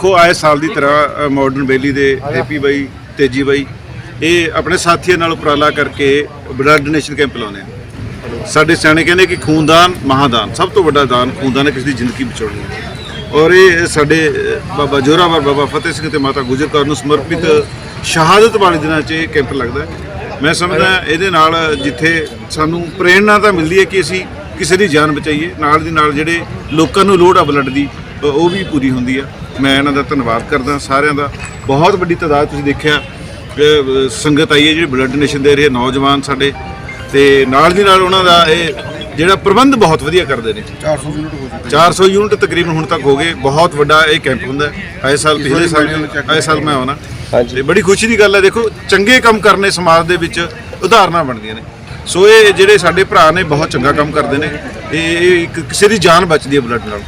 ਦੇਖੋ ਆਏ ਸਾਲ ਦੀ ਤਰ੍ਹਾਂ ਮਾਡਰਨ ਬੇਲੀ ਦੇ ਹੈਪੀ ਬਾਈ ਤੇਜੀ ਬਾਈ ਇਹ ਆਪਣੇ ਸਾਥੀਆਂ ਨਾਲ ਉਪਰਾਲਾ ਕਰਕੇ ਬਲੱਡ ਡੋਨੇਸ਼ਨ ਕੈਂਪ ਲਾਉਂਦੇ ਆ ਸਾਡੇ ਸਿਆਣੇ ਕਹਿੰਦੇ ਕਿ ਖੂਨਦਾਨ ਮਹਾਦਾਨ ਸਭ ਤੋਂ ਵੱਡਾ ਦਾਨ ਖੂਨਦਾਨ ਹੈ ਕਿਸੇ ਦੀ ਜ਼ਿੰਦਗੀ ਬਚਾਉਣੀ ਹੈ ਔਰ ਇਹ ਸਾਡੇ ਬਾਬਾ ਜੋਰਾਵਰ ਬਾਬਾ ਫਤਿਹ ਸਿੰਘ ਤੇ ਮਾਤਾ ਗੁਜਰ ਕੌਰ ਨੂੰ ਸਮਰਪਿਤ ਸ਼ਹਾਦਤ ਵਾਲੇ ਦਿਨਾਂ 'ਚ ਇਹ ਕੈਂਪ ਲੱਗਦਾ। ਮੈਂ ਸਮਝਦਾ ਇਹਦੇ ਨਾਲ ਜਿੱਥੇ ਸਾਨੂੰ ਪ੍ਰੇਰਣਾ ਤਾਂ ਮਿਲਦੀ ਹੈ ਕਿ ਅਸੀਂ ਕਿਸੇ ਦੀ ਜਾਨ ਬਚਾਈਏ ਨਾਲ ਦੀ ਨਾਲ ਜਿਹੜੇ ਲੋਕਾਂ ਨੂੰ ਲੋੜ ਆ ਬਲੱਡ ਦੀ ਉਹ ਵੀ ਪੂਰੀ ਹੁੰਦੀ ਆ। ਮੈਂ ਇਹਨਾਂ ਦਾ ਧੰਨਵਾਦ ਕਰਦਾ ਸਾਰਿਆਂ ਦਾ ਬਹੁਤ ਵੱਡੀ ਤਾਦਾਦ ਤੁਸੀਂ ਦੇਖਿਆ। ਸੰਗਤ ਆਈ ਹੈ ਜਿਹੜੀ ਬਲੱਡ ਡੋਨੇਸ਼ਨ ਦੇ ਰਹੀ ਨੌਜਵਾਨ ਸਾਡੇ। ਤੇ ਨਾਲ ਦੀ ਨਾਲ ਉਹਨਾਂ ਦਾ ਇਹ ਜਿਹੜਾ ਪ੍ਰਬੰਧ ਬਹੁਤ ਵਧੀਆ ਕਰਦੇ ਨੇ। 400 ਯੂਨਿਟ ਹੋ ਚੁੱਕੇ 400 ਯੂਨਿਟ ਤਕਰੀਬਨ ਹੁਣ ਤੱਕ ਹੋ ਗਏ। ਬਹੁਤ ਵੱਡਾ ਇਹ ਕੈਂਪ ਹੁੰਦਾ ਹੈ। ਆਏ ਸਾਲ ਪਿਛਲੇ ਸਾਲ ਆਏ ਸਾਲ ਮੈਂ ਆਉਣਾ। ਤੇ ਬੜੀ ਖੁਸ਼ੀ ਦੀ ਗੱਲ ਹੈ ਦੇਖੋ ਚੰਗੇ ਕੰਮ ਕਰਨੇ ਸਮਾਜ ਦੇ ਵਿੱਚ ਉਦਾਹਰਨਾਂ ਬਣਦੀਆਂ ਨੇ। ਸੋ ਇਹ ਜਿਹੜੇ ਸਾਡੇ ਭਰਾ ਨੇ ਬਹੁਤ ਚੰਗਾ ਕੰਮ ਕਰਦੇ ਨੇ। ਇਹ ਇਹ ਇੱਕ ਕਿਸੇ ਦੀ ਜਾਨ ਬਚਦੀ ਹੈ ਬਲੱਡ ਨਾਲ।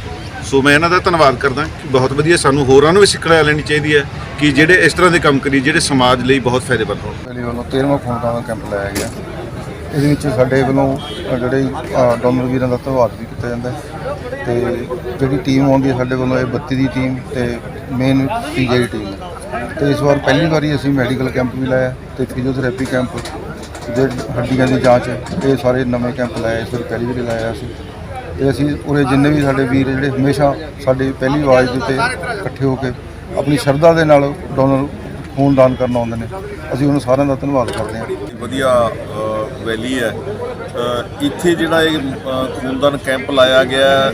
ਸੋ ਮੈਂ ਇਹਨਾਂ ਦਾ ਧੰਨਵਾਦ ਕਰਦਾ ਕਿ ਬਹੁਤ ਵਧੀਆ ਸਾਨੂੰ ਹੋਰਾਂ ਨੂੰ ਵੀ ਸਿੱਖਣਾ ਲੈਣੀ ਚਾਹੀਦੀ ਹੈ ਕਿ ਜਿਹੜੇ ਇਸ ਤਰ੍ਹਾਂ ਦੇ ਕੰਮ ਕਰੀ ਜਿਹੜੇ ਸਮਾਜ ਲਈ ਬਹੁਤ ਫਾਇਦੇਮੰਦ ਹੋਣ। ਪਹਿਲੀ ਵੱਲੋਂ 13ਵਾਂ ਖੂਨਦਾਨ ਕੈਂਪ ਲਾਇਆ ਗਿਆ। ਇਹਦੇ ਵਿੱਚ ਸਾਡੇ ਵੱਲੋਂ ਜਿਹੜੇ ਅ, ਡੋਨਰ ਵੀਰਾਂ ਦਾ ਧੰਨਵਾਦ ਵੀ ਕੀਤਾ ਜਾਂਦਾ ਹੈ। ਤੇ ਜਿਹੜੀ ਟੀਮ ਆਉਂਦੀ ਹੈ ਸਾਡੇ ਵੱਲੋਂ ਇਹ 32 ਦੀ ਟੀਮ ਤੇ ਮੇਨ ਪੀਜੀਆਈ ਟੀਮ ਹੈ। ਤੇ ਇਸ ਵਾਰ ਪਹਿਲੀ ਵਾਰੀ ਅਸੀਂ ਮੈਡੀਕਲ ਕੈਂਪ ਵੀ ਲਾਇਆ ਤੇ ਫਿਜ਼ੀਓਥੈਰੇਪੀ ਕੈਂਪ ਜੇ ਹੱਡੀਆਂ ਦੀ ਜਾਂਚ ਇਹ ਸਾਰੇ ਨਵੇਂ ਕੈਂਪ ਲਾਏ ਇਸ ਵਾਰ ਪਹਿਲੀ ਵਾਰੀ ਲਾਇਆ ਅਸੀਂ। ਤੇ ਅਸੀਂ ਉਰੇ ਜਿੰਨੇ ਵੀ ਸਾਡੇ ਵੀਰ ਜਿਹੜੇ ਹਮੇਸ਼ਾ ਸਾਡੀ ਪਹਿਲੀ ਆਵਾਜ਼ ਦੇ ਉੱਤੇ ਇਕੱਠੇ ਹੋ ਕੇ ਆਪਣੀ ਸ਼ਰਧਾ ਦੇ ਨਾਲ ਡੋਨਰ ਖੂਨਦਾਨ ਕਰਨ ਆਉਂਦੇ ਨੇ। ਅਸੀਂ ਉਹਨਾਂ ਸਾਰਿਆਂ ਦਾ ਧੰਨਵਾਦ ਕਰਦੇ ਹਾਂ। ਵਧੀਆ ਵੈਲੀ ਹੈ। ਇੱਥੇ ਜਿਹੜਾ ਇਹ ਖੂਨਦਾਨ ਕੈਂਪ ਲਾਇਆ ਗਿਆ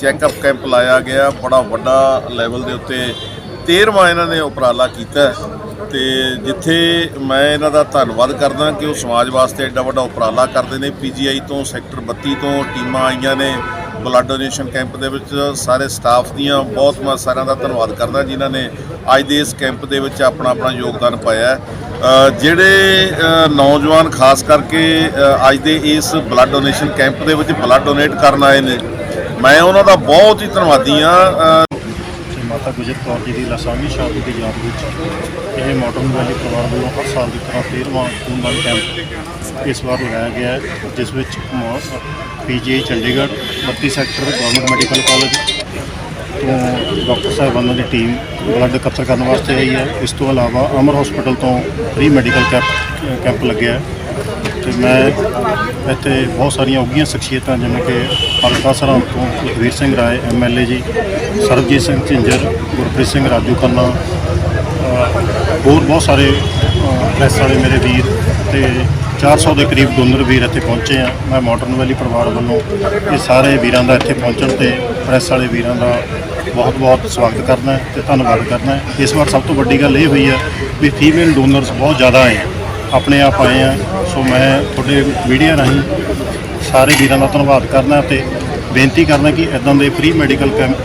ਚੈੱਕਅਪ ਕੈਂਪ ਲਾਇਆ ਗਿਆ, ਬੜਾ ਵੱਡਾ ਲੈਵਲ ਦੇ ਉੱਤੇ 13ਵਾਂ ਇਹਨਾਂ ਨੇ ਉਪਰਾਲਾ ਕੀਤਾ ਤੇ ਜਿੱਥੇ ਮੈਂ ਇਹਨਾਂ ਦਾ ਧੰਨਵਾਦ ਕਰਦਾ ਕਿ ਉਹ ਸਮਾਜ ਵਾਸਤੇ ਐਡਾ ਵੱਡਾ ਉਪਰਾਲਾ ਕਰਦੇ ਨੇ। ਪੀਜੀਆਈ ਤੋਂ, ਸੈਕਟਰ 32 ਤੋਂ ਟੀਮਾਂ ਆਈਆਂ ਨੇ ਬਲੱਡ ਡੋਨੇਸ਼ਨ ਕੈਂਪ ਦੇ ਵਿੱਚ। ਸਾਰੇ ਸਟਾਫ ਦੀਆਂ ਬਹੁਤ ਮੈਂ ਸਾਰਿਆਂ ਦਾ ਧੰਨਵਾਦ ਕਰਦਾ ਜਿਨ੍ਹਾਂ ਨੇ ਅੱਜ ਦੇ ਇਸ ਕੈਂਪ ਦੇ ਵਿੱਚ ਆਪਣਾ ਆਪਣਾ ਯੋਗਦਾਨ ਪਾਇਆ। ਜਿਹੜੇ ਨੌਜਵਾਨ ਖਾਸ ਕਰਕੇ ਅੱਜ ਦੇ ਇਸ ਬਲੱਡ ਡੋਨੇਸ਼ਨ ਕੈਂਪ ਦੇ ਵਿੱਚ ਬਲੱਡ ਡੋਨੇਟ ਕਰਨ ਆਏ ਨੇ, ਮੈਂ ਉਹਨਾਂ ਦਾ ਬਹੁਤ ਹੀ ਧੰਨਵਾਦੀ ਹਾਂ। ਮਾਤਾ ਗੁਜਰ ਕੌਰ ਜੀ ਦੀ ਲਾਸਾਨੀ ਸ਼ਹਾਦਤ ਦੀ ਯਾਦ ਵਿੱਚ ਇਹ ਮਾਡਰਨ ਵੈਲੀ ਪਰਿਵਾਰ ਵੱਲੋਂ ਹਰ ਸਾਲ ਦੀ ਤਰ੍ਹਾਂ 13ਵਾਂ ਖੂਨਦਾਨ ਕੈਂਪ ਇਸ ਵਾਰ ਲਗਾਇਆ ਗਿਆ ਹੈ, ਜਿਸ ਵਿੱਚ PGI Chandigarh 32 sector, government medical college ਤੋਂ ਡਾਕਟਰ ਸਾਹਿਬਾਨਾਂ ਦੀ ਟੀਮ ਬਲੱਡ ਇਕੱਤਰ ਕਰਨ ਵਾਸਤੇ ਆਈ ਹੈ। ਇਸ ਤੋਂ ਇਲਾਵਾ ਅਮਰ ਹਸਪੀਟਲ ਤੋਂ ਫ੍ਰੀ ਮੈਡੀਕਲ ਕੈਂਪ ਕੈਂਪ ਲੱਗਿਆ ਹੈ। ਤੇ ਮੈਂ ਇੱਥੇ ਬਹੁਤ ਸਾਰੀਆਂ ਉੱਘੀਆਂ ਸ਼ਖਸੀਅਤਾਂ ਜਿਵੇਂ ਕਿ ਹਲਕਾ ਸਰਾਂ ਤੋਂ ਲਖਵੀਰ ਸਿੰਘ ਰਾਏ ਐਮਐਲਏ ਜੀ, ਸਰਬਜੀਤ ਸਿੰਘ ਝਿੰਜਰ, ਗੁਰਪ੍ਰੀਤ ਸਿੰਘ ਰਾਜੂ ਖੰਨਾ ਹੋਰ ਬਹੁਤ ਸਾਰੇ ਪ੍ਰੈਸ ਵਾਲੇ ਮੇਰੇ ਵੀਰ ਤੇ 400 ਦੇ ਕਰੀਬ ਡੋਨਰ ਵੀਰ ਇੱਥੇ ਪਹੁੰਚੇ ਆ। ਮੈਂ ਮਾਡਰਨ ਵੈਲੀ ਪਰਿਵਾਰ ਵੱਲੋਂ ਇਹ ਸਾਰੇ ਵੀਰਾਂ ਦਾ ਇੱਥੇ ਪਹੁੰਚਣ ਤੇ ਪ੍ਰੈਸ ਵਾਲੇ ਵੀਰਾਂ ਦਾ ਬਹੁਤ-ਬਹੁਤ ਸਵਾਗਤ ਕਰਨਾ ਹੈ ਤੇ ਧੰਨਵਾਦ ਕਰਨਾ ਇਸ ਵਾਰ ਸਭ ਤੋਂ ਵੱਡੀ ਗੱਲ ਇਹ ਹੋਈ ਹੈ ਵੀ ਫੀਮੇਲ ਡੋਨਰਸ ਬਹੁਤ ਜ਼ਿਆਦਾ ਆਏ ਆਪਣੇ ਆਪ ਆਏ ਆ ਸੋ ਮੈਂ ਤੁਹਾਡੇ ਮੀਡੀਆ ਰਾਹੀਂ ਸਾਰੇ ਵੀਰਾਂ ਦਾ ਧੰਨਵਾਦ ਕਰਨਾ ਤੇ ਬੇਨਤੀ ਕਰਨਾ ਕਿ ਇਦਾਂ ਦੇ ਫ੍ਰੀ ਮੈਡੀਕਲ ਕੈਂਪ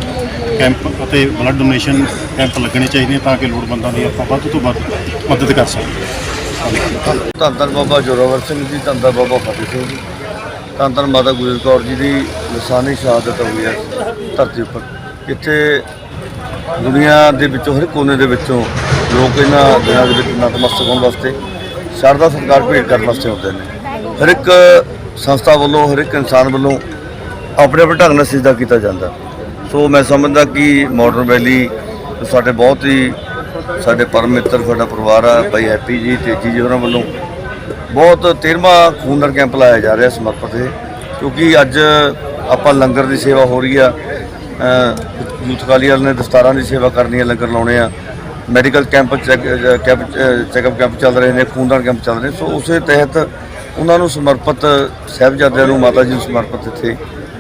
ਕੈਂਪ ਅਤੇ ਬਲੱਡ ਡੋਨੇਸ਼ਨ ਕੈਂਪ ਲੱਗਣੇ ਚਾਹੀਦੇ ਤਾਂ ਕਿ ਲੋੜਵੰਦਾਂ ਦੀ ਆਪਾਂ ਵੱਧ ਤੋਂ ਵੱਧ ਮਦਦ ਕਰ ਸਕੀਏ। ਧੰਨ ਧੰਨ ਬਾਬਾ ਜੋਰਾਵਰ ਸਿੰਘ ਜੀ ਧੰਨ ਧੰਨ ਬਾਬਾ ਫਤਿਹ ਸਿੰਘ ਜੀ। ਧੰਨ ਧੰਨ ਮਾਤਾ ਗੁਜਰ ਕੌਰ ਜੀ ਦੀ ਲਸਾਨੀ ਸ਼ਹਾਦਤ ਹੋਈ ਹੈ ਧਰਤੀ ਉੱਪਰ। ਇੱਥੇ ਦੁਨੀਆ ਦੇ ਵਿੱਚੋਂ, ਹਰ ਕੋਨੇ ਦੇ ਵਿੱਚੋਂ ਲੋਕ ਇਹਨਾਂ ਦਿਨਾਂ ਦੇ ਵਿੱਚ ਨਤਮਸਤਕ ਹੋਣ ਵਾਸਤੇ ਸ਼ਰਧਾ ਸਰਕਾਰ ਭੇਟ ਕਰਨ ਵਾਸਤੇ ਆਉਂਦੇ ਨੇ। ਹਰ ਇੱਕ ਸੰਸਥਾ ਵੱਲੋਂ, ਹਰ ਇੱਕ ਇਨਸਾਨ ਵੱਲੋਂ ਆਪਣੇ ਆਪਣੇ ਢੰਗ ਨਾਲ ਸਿੱਧਾ ਕੀਤਾ ਜਾਂਦਾ। ਸੋ ਮੈਂ ਸਮਝਦਾ ਕਿ ਮਾਡਰਨ ਵੈਲੀ ਸਾਡੇ ਬਹੁਤ ਹੀ, ਸਾਡੇ ਪਰਮ ਮਿੱਤਰ, ਸਾਡਾ ਪਰਿਵਾਰ ਆ, ਭਾਈ ਹੈਪੀ ਜੀ, ਤੇਜੀ ਜੀ ਉਹਨਾਂ ਵੱਲੋਂ ਬਹੁਤ 13ਵਾਂ ਖੂਨਦਾਨ ਕੈਂਪ ਲਾਇਆ ਜਾ ਰਿਹਾ ਸਮਰਪਿਤ ਹੈ ਕਿਉਂਕਿ ਅੱਜ ਆਪਾਂ ਲੰਗਰ ਦੀ ਸੇਵਾ ਹੋ ਰਹੀ ਆ। ਯੂਥ ਕਾਲੀ ਵਾਲੇ ਨੇ ਦਸਤਾਰਾਂ ਦੀ ਸੇਵਾ ਕਰਨੀ ਹੈ ਲੰਗਰ ਲਾਉਣੇ ਆ। Medical camp check camp checkup camp ਚੱਲ ਰਹੇ ਨੇ, ਖੂਨਦਾਨ ਕੈਂਪ ਚੱਲ ਰਹੇ ਸੋ ਉਸੇ ਤਹਿਤ ਉਹਨਾਂ ਨੂੰ ਸਮਰਪਿਤ ਸਾਹਿਬਜ਼ਾਦਿਆਂ ਨੂੰ ਮਾਤਾ ਜੀ ਨੂੰ ਸਮਰਪਿਤ ਇੱਥੇ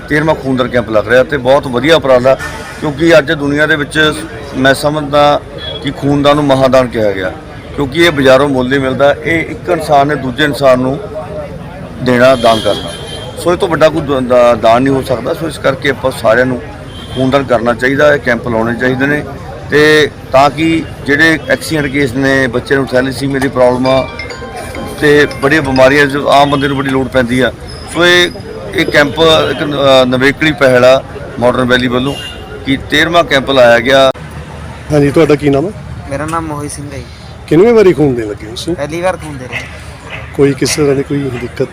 13ਵਾਂ ਖੂਨਦਾਨ ਕੈਂਪ ਲੱਗ ਰਿਹਾ ਤੇ ਬਹੁਤ ਵਧੀਆ ਉਪਰਾਲਾ ਕਿਉਂਕਿ ਅੱਜ ਦੁਨੀਆ ਦੇ ਵਿੱਚ ਮੈਂ ਸਮਝਦਾ ਕਿ ਖੂਨਦਾਨ ਨੂੰ ਮਹਾਦਾਨ ਕਿਹਾ ਗਿਆ, ਕਿਉਂਕਿ ਇਹ ਬਾਜ਼ਾਰੋਂ ਮੁੱਲ ਨਹੀਂ ਮਿਲਦਾ, ਇਹ ਇੱਕ ਇਨਸਾਨ ਨੇ ਦੂਜੇ ਇਨਸਾਨ ਨੂੰ ਦੇਣਾ, ਦਾਨ ਕਰਨਾ। ਸੋ ਇਹ ਤੋਂ ਵੱਡਾ ਕੋਈ ਦਾਨ ਨਹੀਂ ਹੋ ਸਕਦਾ, ਸੋ ਇਸ ਕਰਕੇ ਆਪਾਂ ਸਾਰਿਆਂ ਨੂੰ ਖੂਨਦਾਨ ਕਰਨਾ ਚਾਹੀਦਾ ਹੈ ਕੈਂਪ ਲਾਉਣੇ ਚਾਹੀਦੇ ਨੇ। ਤੇ ਤਾਂ ਕਿ ਜਿਹੜੇ ਐਕਸੀਡੈਂਟ ਕੇਸ ਨੇ ਬੱਚੇ ਨੂੰ ਥੈਲੇਸੀਮੀਆ ਦੀ ਪ੍ਰੋਬਲਮ ਆ ਤੇ ਬੜੀਆਂ ਬਿਮਾਰੀਆਂ ਜੋ ਆਮ ਬੰਦੇ ਨੂੰ ਬੜੀ ਲੋੜ ਪੈਂਦੀ ਆ। ਸੋ ਇਹ ਇਹ ਕੈਂਪ ਇੱਕ ਨ- ਨਵੇਕਲੀ ਪਹਿਲ ਆ ਮਾਡਰਨ ਵੈਲੀ ਵੱਲੋਂ ਕਿ 13ਵਾਂ ਕੈਂਪ ਲਾਇਆ ਗਿਆ। ਹਾਂਜੀ ਤੁਹਾਡਾ ਕੀ ਨਾਮ ਹੈ ਮੇਰਾ ਨਾਮ ਮੋਹਿਤ ਸਿੰਘ ਹੈ ਜੀ। ਕਿੰਨਵੇਂ ਵਾਰੀ ਖੂਨ ਦੇਣ ਲੱਗੇ ਹੋ ਤੁਸੀਂ? ਪਹਿਲੀ ਵਾਰ ਖੂਨ ਦੇ ਰਹੇ। ਕੋਈ ਕਿਸ ਤਰ੍ਹਾਂ ਦੀ ਕੋਈ ਦਿੱਕਤ?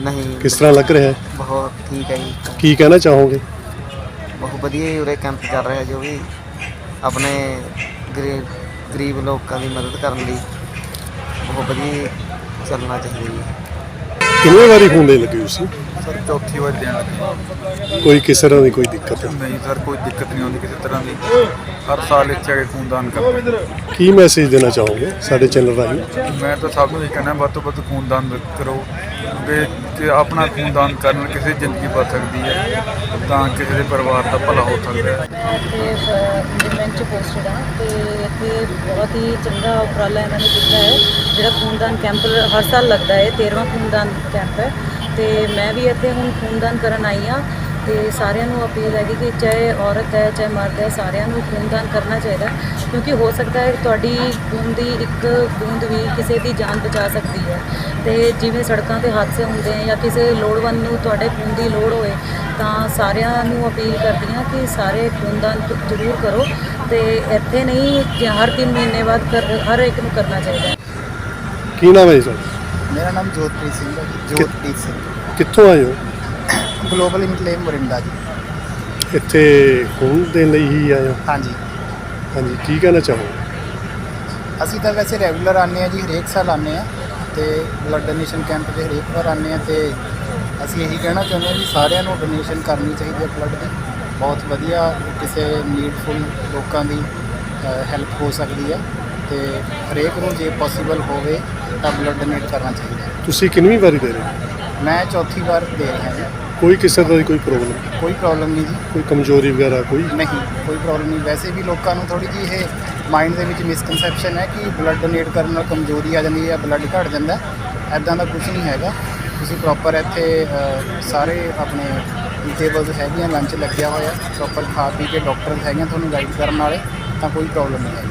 ਨਹੀਂ। ਕਿਸ ਤਰ੍ਹਾਂ ਲੱਗ ਰਿਹਾ? ਹੈ ਬਹੁਤ ਠੀਕ ਹੈ ਜੀ। ਕੀ ਕਹਿਣਾ ਚਾਹੋਗੇ? ਬਹੁਤ ਵਧੀਆ ਹੀ ਉਰੇ ਕੈਂਪ ਚੱਲ ਰਿਹਾ ਜੋ ਵੀ। ਆਪਣੇ ਗਰੀਬ ਗਰੀਬ ਲੋਕਾਂ ਦੀ ਮਦਦ ਕਰਨ ਲਈ ਬਹੁਤ ਵਧੀਆ ਚੱਲਣਾ ਚਾਹੀਦਾ ਜੀ। ਕਿੰਨੇ ਵਾਰੀ ਫੋਨ ਦੇ ਲੱਗੇ ਤੁਸੀਂ? ਸਰ ਚੌਥੀ ਵਾਰ ਦੇਣ ਲੱਗੇ। ਕੋਈ ਕਿਸ ਤਰ੍ਹਾਂ ਦੀ ਕੋਈ ਦਿੱਕਤ? ਨਹੀਂ ਸਰ ਕੋਈ ਦਿੱਕਤ ਨਹੀਂ ਆਉਂਦੀ ਕਿਸੇ ਤਰ੍ਹਾਂ ਦੀ। ਹਰ ਸਾਲ ਇੱਥੇ ਆ ਕੇ ਖੂਨਦਾਨ ਕਰਦੇ ਕੀ ਮੈਸੇਜ ਦੇਣਾ ਚਾਹੋਗੇ ਸਾਡੇ ਚੈਨਲ ਰਾਹੀਂ? ਮੈਂ ਤਾਂ ਸਭ ਨੂੰ ਇਹ ਕਹਿਣਾ ਵੱਧ ਤੋਂ ਵੱਧ ਖੂਨਦਾਨ ਕਰੋ। ਕਿਉਂਕਿ ਜੇ ਆਪਣਾ ਖੂਨਦਾਨ ਕਰਨ ਨਾਲ ਕਿਸੇ ਦੀ ਜ਼ਿੰਦਗੀ ਬਚ ਸਕਦੀ ਹੈ ਤਾਂ ਕਿਸੇ ਦੇ ਪਰਿਵਾਰ ਦਾ ਭਲਾ ਹੋ ਸਕਦਾ ਹੈ। ਇੰਜੀਨੀਅਰਿੰਗ ਚ ਪੋਸਟਡ ਆ ਤੇ ਇੱਥੇ ਬਹੁਤ ਹੀ ਚੰਗਾ ਉਪਰਾਲਾ ਇਹਨਾਂ ਨੇ ਕੀਤਾ ਹੈ। ਜਿਹੜਾ ਖੂਨਦਾਨ ਕੈਂਪ ਹਰ ਸਾਲ ਲੱਗਦਾ ਹੈ 13ਵਾਂ ਖੂਨਦਾਨ ਕੈਂਪ ਹੈ। ਤੇ ਮੈਂ ਵੀ ਇੱਥੇ ਹੁਣ ਖੂਨਦਾਨ ਕਰਨ ਆਈ ਆ ਤੇ ਸਾਰਿਆਂ ਨੂੰ ਅਪੀਲ ਹੈਗੀ ਕਿ ਚਾਹੇ ਔਰਤ ਹੈ, ਚਾਹੇ ਮਰਦ ਹੈ, ਸਾਰਿਆਂ ਨੂੰ ਖੂਨਦਾਨ ਕਰਨਾ ਚਾਹੀਦਾ ਕਿਉਂਕਿ ਹੋ ਸਕਦਾ ਹੈ ਤੁਹਾਡੀ ਖੂਨ ਦੀ ਇੱਕ ਬੂੰਦ ਵੀ ਕਿਸੇ ਦੀ ਜਾਨ ਬਚਾ ਸਕਦੀ ਹੈ। ਤੇ ਜਿਵੇਂ ਸੜਕਾਂ ਤੇ ਹਾਦਸੇ ਹੁੰਦੇ ਆ ਜਾਂ ਕਿਸੇ ਲੋੜਵੰਦ ਨੂੰ ਤੁਹਾਡੇ ਖੂਨ ਦੀ ਲੋੜ ਹੋਏ, ਤਾਂ ਸਾਰਿਆਂ ਨੂੰ ਅਪੀਲ ਕਰਦੀ ਹਾਂ ਕਿ ਸਾਰੇ ਖੂਨਦਾਨ ਜ਼ਰੂਰ ਕਰੋ ਤੇ ਇੱਥੇ ਨਹੀਂ, ਹਰ 3 ਮਹੀਨੇ ਬਾਅਦ ਕਰ, ਹਰ ਇੱਕ ਨੂੰ ਕਰਨਾ ਚਾਹੀਦਾ ਕੀ ਨਾਮ ਹੈ ਜੀ ਤੁਹਾਡਾ? ਮੇਰਾ ਨਾਮ ਜੋਤਪ੍ਰੀਤ ਸਿੰਘ ਹੈ ਜੀ ਜੋਤਪ੍ਰੀਤ ਸਿੰਘ। ਕਿੱਥੋਂ ਆਏ ਹੋ? ਗਲੋਬਲ ਇਨਕਲੇਵ ਮੋਰਿੰਡਾ ਜੀ। ਇੱਥੇ ਖੂਨ ਦੇਣ ਲਈ ਹੀ ਆਏ ਹੋ? ਹਾਂਜੀ। ਹਾਂਜੀ ਕੀ ਕਹਿਣਾ ਚਾਹੋਗੇ? ਅਸੀਂ ਤਾਂ ਵੈਸੇ ਰੈਗੂਲਰ ਆਉਂਦੇ ਆ ਜੀ ਹਰੇਕ ਸਾਲ ਆਉਂਦੇ ਆ ਤੇ ਬਲੱਡ ਡੋਨੇਸ਼ਨ ਕੈਂਪ ਤੇ ਹਰੇਕ ਵਾਰ ਆਉਂਦੇ ਆ ਤੇ ਅਸੀਂ ਇਹੀ ਕਹਿਣਾ ਚਾਹੁੰਦੇ ਹਾਂ ਵੀ ਸਾਰਿਆਂ ਨੂੰ ਡੋਨੇਸ਼ਨ ਕਰਨੀ ਚਾਹੀਦੀ ਹੈ ਬਲੱਡ ਦੀ। ਬਹੁਤ ਵਧੀਆ ਕਿਸੇ ਨੀਡਫੁਲ ਲੋਕਾਂ ਦੀ ਹੈਲਪ ਹੋ ਸਕਦੀ ਹੈ। ਤੇ ਹਰੇਕ ਨੂੰ ਜੇ ਪੋਸੀਬਲ ਹੋਵੇ ਤਾਂ ਬਲੱਡ ਡੋਨੇਟ ਕਰਨਾ ਚਾਹੀਦਾ ਹੈ। ਤੁਸੀਂ ਕਿੰਨਵੀਂ ਵਾਰੀ ਦੇ ਰਹੇ ਹੋ? ਮੈਂ ਚੌਥੀ ਵਾਰ ਦੇ ਰਿਹਾ ਜੀ ਕੋਈ ਕਿਸੇ ਤਰ੍ਹਾਂ ਦੀ ਕੋਈ ਪ੍ਰੋਬਲਮ ਕੋਈ ਪ੍ਰੋਬਲਮ ਨਹੀਂ ਜੀ। ਕੋਈ ਕਮਜ਼ੋਰੀ ਵਗੈਰਾ ਕੋਈ? ਨਹੀਂ ਕੋਈ ਪ੍ਰੋਬਲਮ ਨਹੀਂ। ਵੈਸੇ ਵੀ ਲੋਕਾਂ ਨੂੰ ਥੋੜੀ ਜਿਹੀ ਇਹ ਮਾਈਂਡ ਦੇ ਵਿੱਚ ਮਿਸਕਨਸੈਪਸ਼ਨ ਹੈ ਕਿ ਬਲੱਡ ਡੋਨੇਟ ਕਰਨ ਨਾਲ ਕਮਜ਼ੋਰੀ ਆ ਜਾਂਦੀ ਹੈ ਜਾਂ ਬਲੱਡ ਘਟ ਜਾਂਦਾ ਹੈ। ਐਦਾਂ ਦਾ ਕੁਝ ਨਹੀਂ ਹੈਗਾ। ਤੁਸੀਂ ਪ੍ਰੋਪਰ ਇੱਥੇ ਅ, ਸਾਰੇ ਆਪਣੇ ਟੇਬਲਸ ਹੈਗੀਆਂ ਲੰਚ ਲੱਗਿਆ ਹੋਇਆ ਪ੍ਰੋਪਰ ਖਾ ਪੀ ਕੇ ਡਾਕਟਰ ਹੈਗੇ ਆ ਤੁਹਾਨੂੰ ਗਾਈਡ ਕਰਨ ਵਾਲੇ ਤਾਂ ਕੋਈ ਪ੍ਰੋਬਲਮ ਨਹੀਂ ਹੈਗੀ।